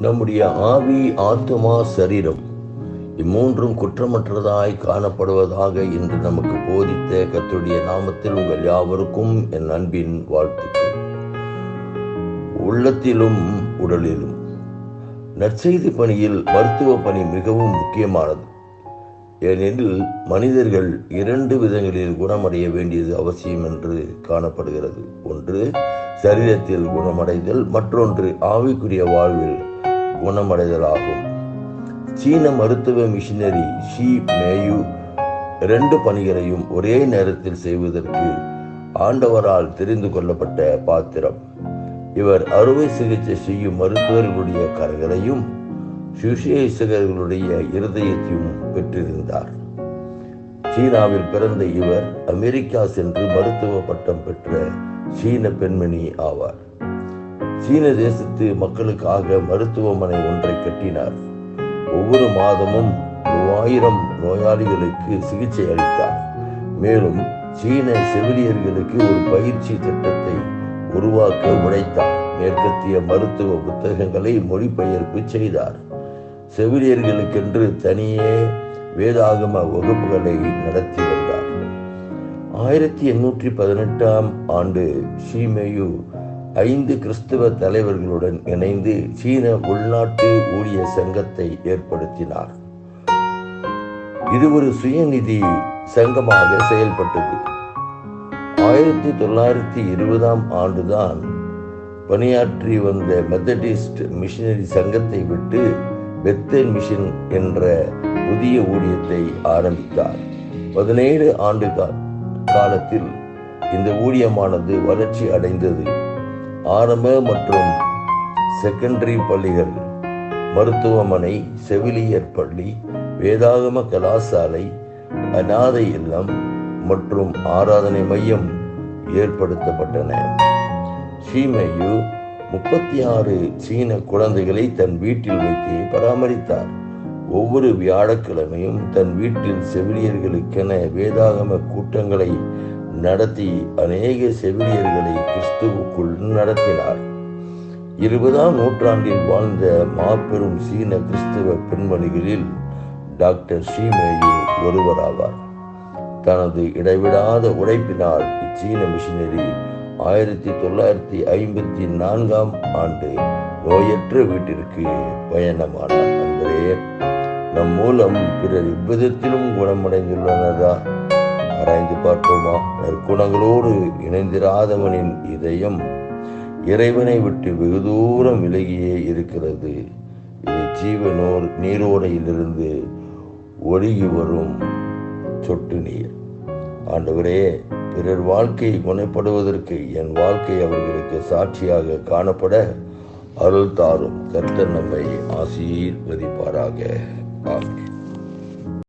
நம்முடைய ஆவி ஆத்மா சரீரம் இம்மூன்றும் குற்றமற்றதாய் காணப்படுவதாக இன்று நமக்கு போதித்த கத்துடைய நாமத்தில் உங்கள் யாவருக்கும் என் அன்பின் வாழ்த்துக்கள். உள்ளத்திலும் உடலிலும். நற்செய்தி பணியில் மருத்துவ பணி மிகவும் முக்கியமானது. ஏனெனில் மனிதர்கள் இரண்டு விதங்களில் குணமடைய வேண்டியது அவசியம் என்று காணப்படுகிறது. ஒன்று சரீரத்தில் குணமடைதல் மற்றொன்று ஆவிக்குரிய வாழ்வில் குணமடைதலாகும். சீன மருத்துவ மிஷினரி ஷி மேயு இரண்டு பணிகளையும் ஒரே நேரத்தில் செய்வதற்கு ஆண்டவரால் தெரிந்து கொள்ளப்பட்ட பாத்திரம். இவர் அறுவை சிகிச்சை செய்யும் மருத்துவர்களுடைய கரங்களையும் சுசேசகர்களுடைய இருதயத்தையும் பெற்றிருந்தார். சீனாவில் பிறந்த இவர் அமெரிக்கா சென்று மருத்துவ பட்டம் பெற்ற சீன பெண்மணி ஆவார். சீன தேசத்து மக்களுக்காக மருத்துவமனை ஒன்றை கட்டினார். ஒவ்வொரு மாதமும் மூவாயிரம் நோயாளிகளுக்கு சிகிச்சை அளித்தார். மேலும் சீன செவிலியர்களுக்கு ஒரு பயிற்சி திட்டத்தை உருவாக்க உழைத்தார். மேற்கத்திய மருத்துவ புத்தகங்களை மொழிபெயர்ப்பு செய்தார். செவிலியர்களுக்கென்று தனியே வேதாகம வகுப்புகளை நடத்தி வந்தார். ஆயிரத்தி எண்ணூற்றி பதினெட்டாம் ஆண்டு ஷீமேயு ஐந்து கிறிஸ்தவ தலைவர்களுடன் இணைந்து சீன உள்நாட்டு ஊழிய சங்கத்தை ஏற்படுத்தினார். இது ஒரு சுயநிதி சங்கமாக செயல்பட்டது. ஆயிரத்தி தொள்ளாயிரத்தி இருபதாம் ஆண்டுதான் பணியாற்றி வந்த மெத்தடிஸ்ட் மிஷினரி சங்கத்தை விட்டு பெத்தல் மிஷன் என்ற புதிய ஊழியத்தை ஆரம்பித்தார். பதினேழு ஆண்டு காலத்தில் இந்த ஊழியமானது வளர்ச்சி அடைந்தது. ஆரம்ப மற்றும் செகண்டரி பள்ளிகள். மருத்துவமனை செவிலியர் பள்ளி வேதாகம கலாசாலை அநாதை இல்லம் மற்றும் ஆராதனை மையம் ஏற்படுத்தப்பட்டன. ஸ்ரீமையு முப்பத்தி ஆறு சீன குழந்தைகளை தன் வீட்டில் வைத்து பராமரித்தார். ஒவ்வொரு வியாழக்கிழமையும் தன் வீட்டில் செவிலியர்களுக்கென வேதாகம கூட்டங்களை நடத்தி அநேக செவிலியர்களை கிறிஸ்துவுக்குள் நடத்தினார். இருபதாம் நூற்றாண்டில் வாழ்ந்த மாபெரும் சீன கிறிஸ்துவ பெண்மணிகளில் டாக்டர் ஸ்ரீமேயு ஒருவராவார். தனது இடைவிடாத உழைப்பினால் இச்சீன மிஷினரி ஆயிரத்தி தொள்ளாயிரத்தி ஐம்பத்தி நான்காம் ஆண்டு நோயற்ற வீட்டிற்கு பயணமானார். நண்பரே நம் மூலம் பிறர் இவ்விதத்திலும் குணமடைந்துள்ளனரா? ஆராய்ந்து பார்ப்போமா? நற்குணங்களோடு இணைந்திராதவனின் இதயம் இறைவனை விட்டு வெகு தூரம் விலகியே இருக்கிறது. இது ஜீவனோர் நீரோடையிலிருந்து ஒழுகி வரும் சொட்டு நீர். ஆண்டவரே பிறர் வாழ்க்கை குணப்படுவதற்கு என் வாழ்க்கை அவர்களுக்கு சாட்சியாக காணப்பட அருள் தாரும். கர்த்தர் நம்மை ஆசீர்வதிப்பாராக. ஆமென்.